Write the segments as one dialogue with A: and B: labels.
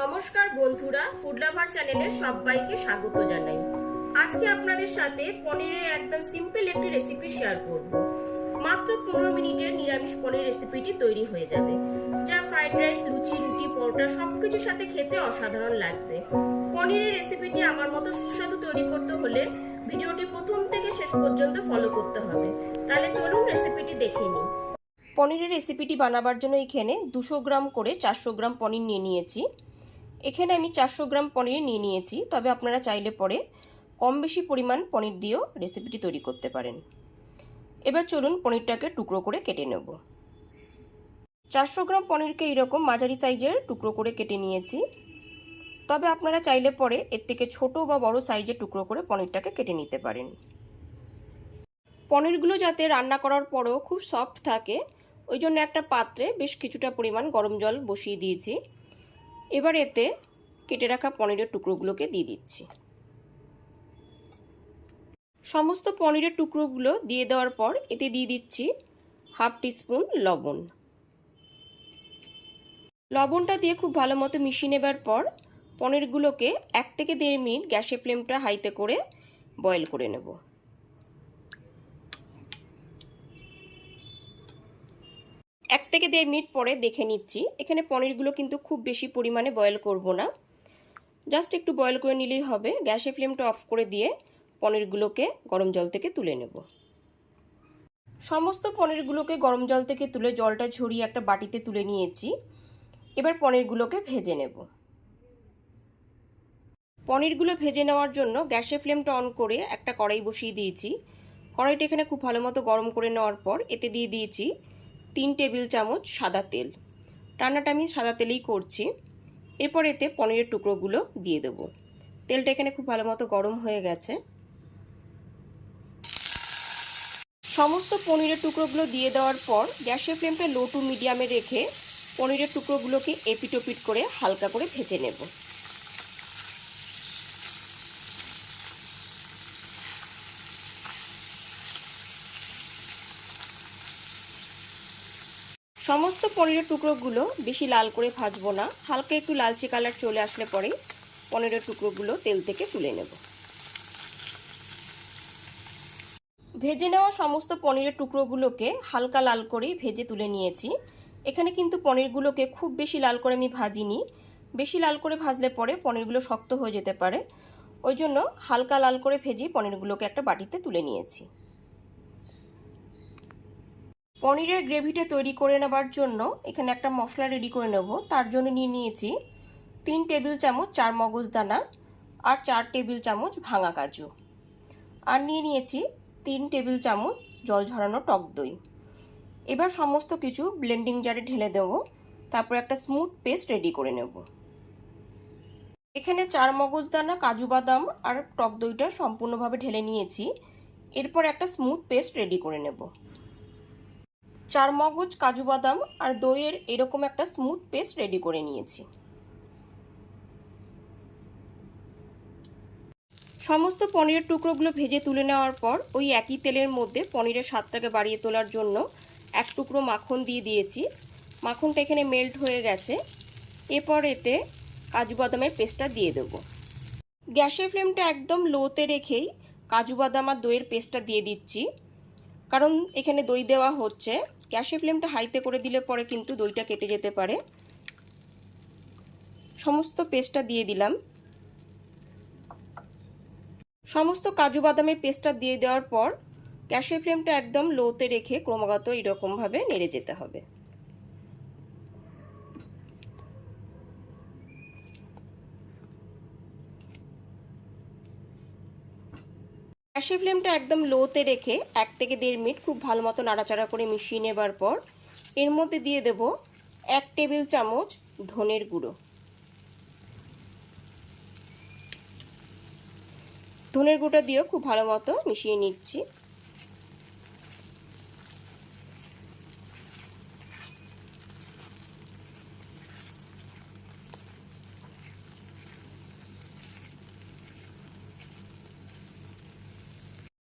A: নমস্কার বন্ধুরা food lover চ্যানেলে সবাইকে স্বাগত জানাই। আজকে আপনাদের সাথে পনিরের একদম সিম্পল একটি রেসিপি শেয়ার করব। মাত্র পনেরো মিনিটে নিরামিষ পনির রেসিপিটি তৈরি হয়ে যাবে, যা ফ্রাইড রাইস লুচি, রুটি, পরোটা সবকিছুর সাথে খেতে অসাধারণ লাগবে। পনিরের রেসিপিটি আমার মতো সুস্বাদু তৈরি করতে হলে ভিডিওটি প্রথম থেকে শেষ পর্যন্ত ফলো করতে হবে। তাহলে চলুন রেসিপিটি দেখে নিই। পনিরের রেসিপিটি বানাবার জন্য এখানে দুশো গ্রাম করে চারশো গ্রাম পনির নিয়ে নিয়েছি। এখানে আমি চারশো গ্রাম পনির নিয়ে নিয়েছি, তবে আপনারা চাইলে পরে কম বেশি পরিমাণ পনির দিয়েও রেসিপিটি তৈরি করতে পারেন। এবার চলুন পনিরটাকে টুকরো করে কেটে নেব। চারশো গ্রাম পনিরকে এরকম মাঝারি সাইজের টুকরো করে কেটে নিয়েছি, তবে আপনারা চাইলে পরে এর থেকে ছোট বা বড় সাইজের টুকরো করে পনিরটাকে কেটে নিতে পারেন। পনিরগুলো যাতে রান্না করার পরেও খুব সফট থাকে, ওই জন্য একটা পাত্রে বেশ কিছুটা পরিমাণ গরম জল বসিয়ে দিয়েছি। এবার এতে কেটে রাখা পনিরের টুকরোগুলোকে দিয়ে দিচ্ছি। সমস্ত পনিরের টুকরোগুলো দিয়ে দেওয়ার পর এতে দিয়ে দিচ্ছি হাফ টিস্পুন লবণ। লবণটা দিয়ে খুব ভালো মতো মিশিয়ে নেবার পর পনিরগুলোকে এক থেকে দেড় মিনিট গ্যাসের ফ্লেমটা হাইতে করে বয়েল করে নেব। এক থেকে দেড় মিনিট পরে দেখে নিচ্ছি। এখানে পনিরগুলো কিন্তু খুব বেশি পরিমাণে বয়েল করব না। জাস্ট একটু বয়েল করে নিলেই হবে। গ্যাসে ফ্লেমটা অফ করে দিয়ে পনিরগুলোকে গরম জল থেকে তুলে নেব। সমস্ত পনিরগুলোকে গরম জল থেকে তুলে জলটা ঝরিয়ে একটা বাটিতে তুলে নিয়েছি। এবার পনিরগুলোকে ভেজে নেব। পনিরগুলো ভেজে নেওয়ার জন্য গ্যাসের ফ্লেমটা অন করে একটা কড়াই বসিয়ে দিয়েছি। কড়াইটা এখানে খুব ভালো মতো গরম করে নেওয়ার পর এতে দিয়ে দিয়েছি তিন টেবিল চামচ সাদা তেল। রান্নাটা আমি সাদা তেলেই করছি। এরপর এতে পনিরের টুকরোগুলো দিয়ে দেব। তেলটা এখানে খুব ভালো মতো গরম হয়ে গেছে। সমস্ত পনিরের টুকরোগুলো দিয়ে দেওয়ার পর গ্যাসের ফ্লেমটা লো টু মিডিয়ামে রেখে পনিরের টুকরোগুলোকে এপিটোপিট করে হালকা করে ভেজে নেব। সমস্ত পনিরের টুকরোগুলো বেশি লাল করে ভাজবো না। হালকা একটু লালচে কালার চলে আসলে পরে পনিরের টুকরোগুলো তেল থেকে তুলে নেব। ভেজে নেওয়া সমস্ত পনিরের টুকরোগুলোকে হালকা লাল করেই ভেজে তুলে নিয়েছি। এখানে কিন্তু পনিরগুলোকে খুব বেশি লাল করে আমি ভাজিনি। বেশি লাল করে ভাজলে পরে পনিরগুলো শক্ত হয়ে যেতে পারে। ওই জন্য হালকা লাল করে ভেজে পনিরগুলোকে একটা বাটিতে তুলে নিয়েছি। পনিরের গ্রেভিটা তৈরি করে নেবার জন্য এখানে একটা মশলা রেডি করে নেব। তার জন্য নিয়ে নিয়েছি তিন টেবিল চামচ চার মগজ দানা আর চার টেবিল চামচ ভাঙা কাজু। আর নিয়ে নিয়েছি তিন টেবিল চামচ জল ঝরানো টক দই। এবার সমস্ত কিছু ব্লেন্ডিং জারে ঢেলে দেব। তারপর একটা স্মুথ পেস্ট রেডি করে নেব। এখানে চার মগজ দানা, কাজু বাদাম আর টক দইটা সম্পূর্ণভাবে ঢেলে নিয়েছি। এরপর একটা স্মুথ পেস্ট রেডি করে নেব। চার মগজ কাজু বাদাম আর দইয়ের এরকম একটা স্মুথ পেস্ট রেডি করে নিয়েছি। সমস্ত পনিরের টুকরোগুলো ভেজে তুলে নেওয়ার পর ওই একই তেলের মধ্যে পনিরের স্বাদটাকে বাড়িয়ে তোলার জন্য এক টুকরো মাখন দিয়ে দিয়েছি। মাখনটা এখানে মেল্ট হয়ে গেছে। এরপর এতে কাজু বাদামের পেস্টটা দিয়ে দেবো। গ্যাসের ফ্লেমটা একদম লোতে রেখেই কাজু বাদাম আর দইয়ের পেস্টটা দিয়ে দিচ্ছি। কারণ এখানে দই দেওয়া হচ্ছে। গ্যাসের ফ্লেমটা হাইতে করে দিলে পরে কিন্তু দইটা কেটে যেতে পারে। সমস্ত পেস্টটা দিয়ে দিলাম। সমস্ত কাজু বাদামের পেস্টটা দিয়ে দেওয়ার পর গ্যাসের ফ্লেমটা একদম লোতে রেখে ক্রমাগত এরকমভাবে নেড়ে যেতে হবে। গ্যাসের ফ্লেমটা একদম লোতে রেখে এক থেকে দেড় মিনিট খুব ভালো মতো নাড়াচাড়া করে মিশিয়ে নেবার পর এর মধ্যে দিয়ে দেব এক টেবিল চামচ ধনের গুঁড়ো। ধনের গুঁড়োটা দিয়েও খুব ভালো মতো মিশিয়ে নিচ্ছি।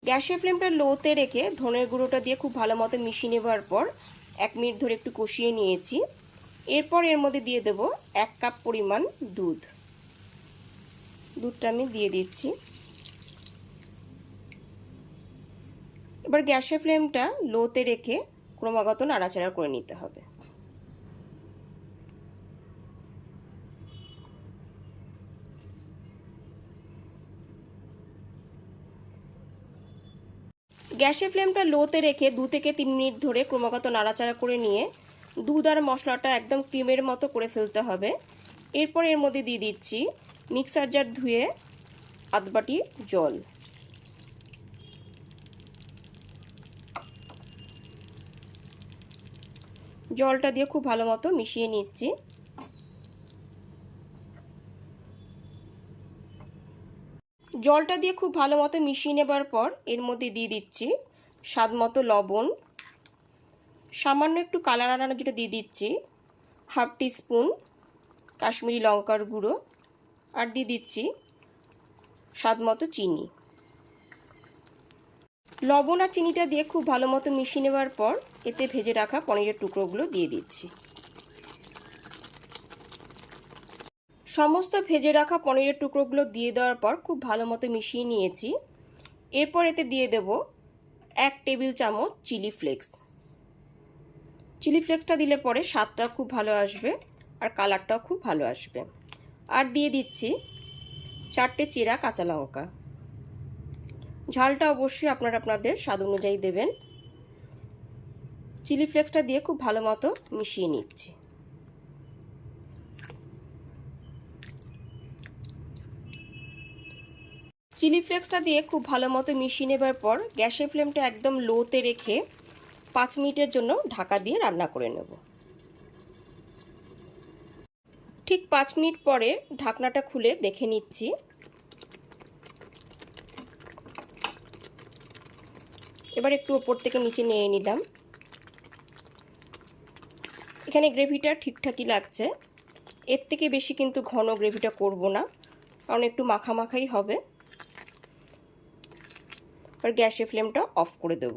A: গ্যাসের ফ্লেমটা লোতে রেখে ধনের গুঁড়োটা দিয়ে খুব ভালো মতো মিশিয়ে নেবার পর এক মিনিট ধরে একটু কষিয়ে নিয়েছি। এরপর এর মধ্যে দিয়ে দেব এক কাপ পরিমাণ দুধ। দুধটা আমি দিয়ে দিচ্ছি। এবার গ্যাসের ফ্লেমটা লোতে রেখে ক্রমাগত নাড়াচাড়া করে নিতে হবে। গ্যাসের ফ্লেমটা লোতে রেখে দু থেকে তিন মিনিট ধরে ক্রমাগত নাড়াচাড়া করে নিয়ে দুধ আর মশলাটা একদম ক্রিমের মতো করে ফেলতে হবে। এরপর এর মধ্যে দিয়ে দিচ্ছি মিক্সার জার ধুয়ে আধবাটি জল। জলটা দিয়ে খুব ভালো মতো মিশিয়ে নিচ্ছি। জলটা দিয়ে খুব ভালো মতো মিশিয়ে নেবার পর এর মধ্যে দিয়ে দিচ্ছি স্বাদ মতো লবণ। সামান্য একটু কালার আনানোর যেটা দিয়ে দিচ্ছি, হাফ স্পুন কাশ্মীরি লঙ্কার গুঁড়ো আর দিয়ে দিচ্ছি স্বাদ মতো চিনি। লবণ আর চিনিটা দিয়ে খুব ভালো মতো মিশিয়ে নেবার পর এতে ভেজে রাখা পনিরের টুকরোগুলো দিয়ে দিচ্ছি। সমস্ত ভেজে রাখা পনিরের টুকরোগুলো দিয়ে দেওয়ার পর খুব ভালো মতো মিশিয়ে নিয়েছি। এরপর এতে দিয়ে দেব এক টেবিল চামচ চিলি ফ্লেক্স। চিলি ফ্লেক্সটা দিলে পরে স্বাদটা খুব ভালো আসবে আর কালারটাও খুব ভালো আসবে। আর দিয়ে দিচ্ছি চারটে চেরা কাঁচা লঙ্কা। ঝালটা অবশ্যই আপনারা আপনাদের স্বাদ অনুযায়ী দেবেন। চিলি ফ্লেক্সটা দিয়ে খুব ভালো মতো মিশিয়ে নিচ্ছি। চিলি ফ্লেক্সটা দিয়ে খুব ভালো মতো মিশিয়ে নেবার পর গ্যাসের ফ্লেমটা একদম লোতে রেখে পাঁচ মিনিটের জন্য ঢাকা দিয়ে রান্না করে নেব। ঠিক পাঁচ মিনিট পরে ঢাকনাটা খুলে দেখে নিচ্ছি। এবার একটু ওপর থেকে নিচে নিয়ে নিলাম। এখানে গ্রেভিটা ঠিকঠাকই লাগছে। এর থেকে বেশি কিন্তু ঘন গ্রেভিটা করব না, কারণ একটু মাখামাখাই হবে। এবার গ্যাসের ফ্লেমটা অফ করে দেব।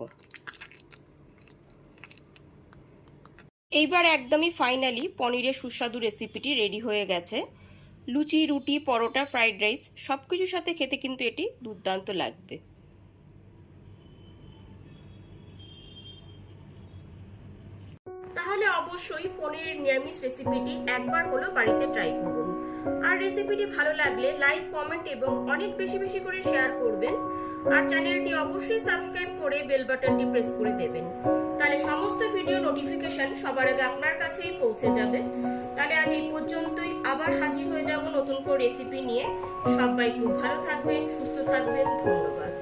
A: এইবার একদমই ফাইনালি পনিরের সুস্বাদু রেসিপিটি রেডি হয়ে গেছে। লুচি, রুটি, পরোটা, ফ্রাইড রাইস সব কিছুর সাথে খেতে কিন্তু এটি দুর্দান্ত লাগবে। তাহলে অবশ্যই পনিরের নিরামিষ রেসিপিটি একবার হলো বাড়িতে ট্রাই করুন। আর রেসিপিটি ভালো লাগলে লাইক, কমেন্ট এবং অনেক বেশি বেশি করে শেয়ার করবেন। আর চ্যানেলটি অবশ্যই সাবস্ক্রাইব করে বেল বাটনটি প্রেস করে দেবেন। তাহলে সমস্ত ভিডিও নোটিফিকেশন সবার আগে আপনার কাছেই পৌঁছে যাবে। তাহলে আজ এই পর্যন্তই আবার হাজির হয়ে যাব নতুন করে রেসিপি নিয়ে। সবাই খুব ভালো থাকবেন, সুস্থ থাকবেন, ধন্যবাদ।